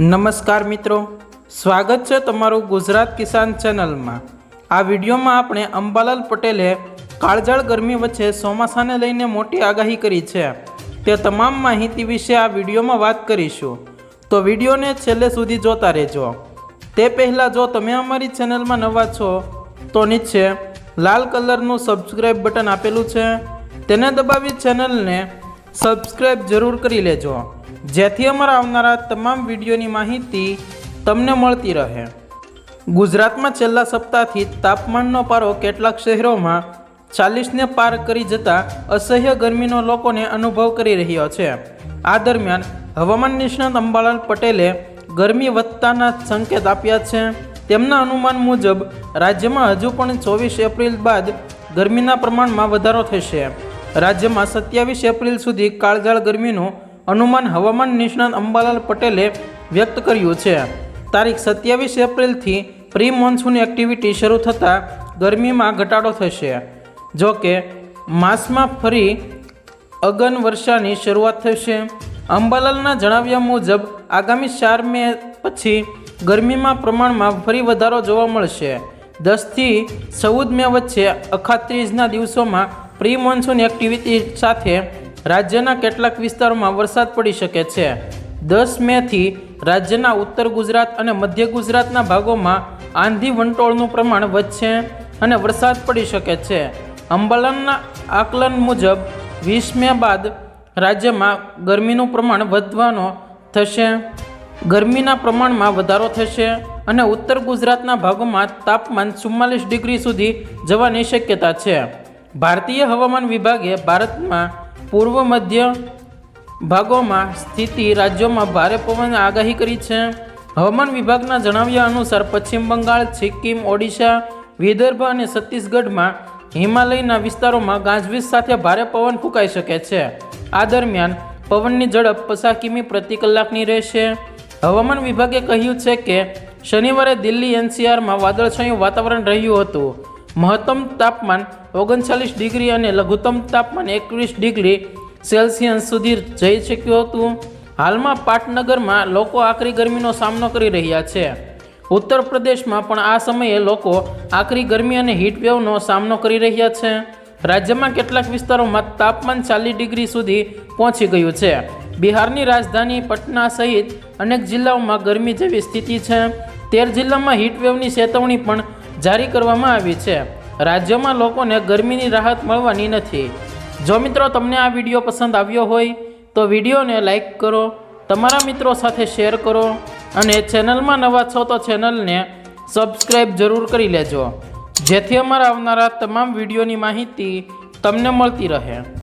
નમસ્કાર મિત્રો. સ્વાગત છે તમારું ગુજરાત કિસાન ચેનલમાં. આ વિડીયોમાં આપણે અંબાલાલ પટેલે કાળજાળ ગરમી વચ્ચે ચોમાસાને લઈને મોટી આગાહી કરી છે. તે તમામ માહિતી વિશે આ વિડીયોમાં વાત કરીશું. તો વિડીયોને છેલ્લે સુધી જોતા રહેજો. તે પહેલાં જો તમે અમારી ચેનલમાં નવા છો, તો નીચે લાલ કલરનું સબસ્ક્રાઈબ બટન આપેલું છે. તેને દબાવી ચેનલને સબસ્ક્રાઇબ જરૂર કરી લેજો. જેથી અમારા આવનારા તમામ વિડીયોની માહિતી તમને મળતી રહે. ગુજરાતમાં છેલ્લા સપ્તાહથી તાપમાનનો પારો કેટલાક શહેરોમાં ચાલીસને પાર કરી જતા અસહ્ય ગરમીનો લોકોને અનુભવ કરી રહ્યો છે. આ દરમિયાન હવામાન નિષ્ણાત અંબાલાલ પટેલે ગરમી વધતાના સંકેત આપ્યા છે. તેમના અનુમાન મુજબ રાજ્યમાં હજુ પણ ચોવીસ એપ્રિલ બાદ ગરમીના પ્રમાણમાં વધારો થશે. રાજ્યમાં સત્યાવીસ એપ્રિલ સુધી કાળઝાળ ગરમીનું અનુમાન હવામાન નિષ્ણાત અંબાલાલ પટેલે વ્યક્ત કર્યું છે. તારીખ સત્યાવીસ એપ્રિલથી પ્રી મોન્સૂન એક્ટિવિટી શરૂ થતાં ગરમીમાં ઘટાડો થશે. જો કે, માસમાં ફરી અગન વર્ષાની શરૂઆત થશે. અંબાલાલના જણાવ્યા મુજબ, આગામી ચાર મે પછી ગરમીમાં પ્રમાણમાં ફરી વધારો જોવા મળશે. દસથી ચૌદ મે વચ્ચે અખાત્રીજના દિવસોમાં પ્રી મોન્સૂન એક્ટિવિટી સાથે રાજ્યના કેટલાક વિસ્તારોમાં વરસાદ પડી શકે છે. દસ મેથી રાજ્યના ઉત્તર ગુજરાત અને મધ્ય ગુજરાતના ભાગોમાં આંધી વંટોળનું પ્રમાણ વધશે અને વરસાદ પડી શકે છે. અંબાલાલના આકલન મુજબ વીસ મે બાદ રાજ્યમાં ગરમીનું પ્રમાણ વધવાનો થશે. ગરમીના પ્રમાણમાં વધારો થશે અને ઉત્તર ગુજરાતના ભાગોમાં તાપમાન ચુમ્માલીસ ડિગ્રી સુધી જવાની શક્યતા છે. ભારતીય હવામાન વિભાગે ભારતમાં પૂર્વ મધ્ય ભાગોમાં સ્થિતિ રાજ્યોમાં ભારે પવન આગાહી કરી છે. હવામાન વિભાગના જણાવ્યા અનુસાર પશ્ચિમ બંગાળ, સિક્કિમ, ઓડિશા, વિદર્ભ અને છત્તીસગઢમાં હિમાલયના વિસ્તારોમાં ગાજવીજ સાથે ભારે પવન ફૂંકાઈ શકે છે. આ દરમિયાન પવનની ઝડપ પચાસ કિમી પ્રતિ કલાકની રહેશે. હવામાન વિભાગે કહ્યું છે કે શનિવારે દિલ્હી, એનસીઆરમાં વાદળછાયું વાતાવરણ રહ્યું હતું. મહત્તમ તાપમાન ઓગણચાલીસ ડિગ્રી અને લઘુત્તમ તાપમાન એકવીસ ડિગ્રી સેલ્સિયસ સુધી જઈ શક્યું હતું. હાલમાં પાટનગરમાં લોકો આકરી ગરમીનો સામનો કરી રહ્યા છે. ઉત્તર પ્રદેશમાં પણ આ સમયે લોકો આકરી ગરમી અને હીટવેવનો સામનો કરી રહ્યા છે. રાજ્યમાં કેટલાક વિસ્તારોમાં તાપમાન ચાલીસ ડિગ્રી સુધી પહોંચી ગયું છે. બિહારની રાજધાની પટના સહિત અનેક જિલ્લાઓમાં ગરમી જેવી સ્થિતિ છે. તેર જિલ્લામાં હીટવેવની ચેતવણી પણ જારી કરવામાં આવી છે. રાજ્યમાં લોકોને ગરમીની રાહત મળવાની નથી. જો મિત્રો તમને આ વીડિયો પસંદ આવ્યો હોય, તો વિડીયોને લાઈક કરો, તમારા મિત્રો સાથે શેર કરો અને ચેનલમાં નવા છો તો ચેનલને સબસ્ક્રાઈબ જરૂર કરી લેજો. જેથી અમારા આવનારા તમામ વિડીયોની માહિતી તમને મળતી રહે.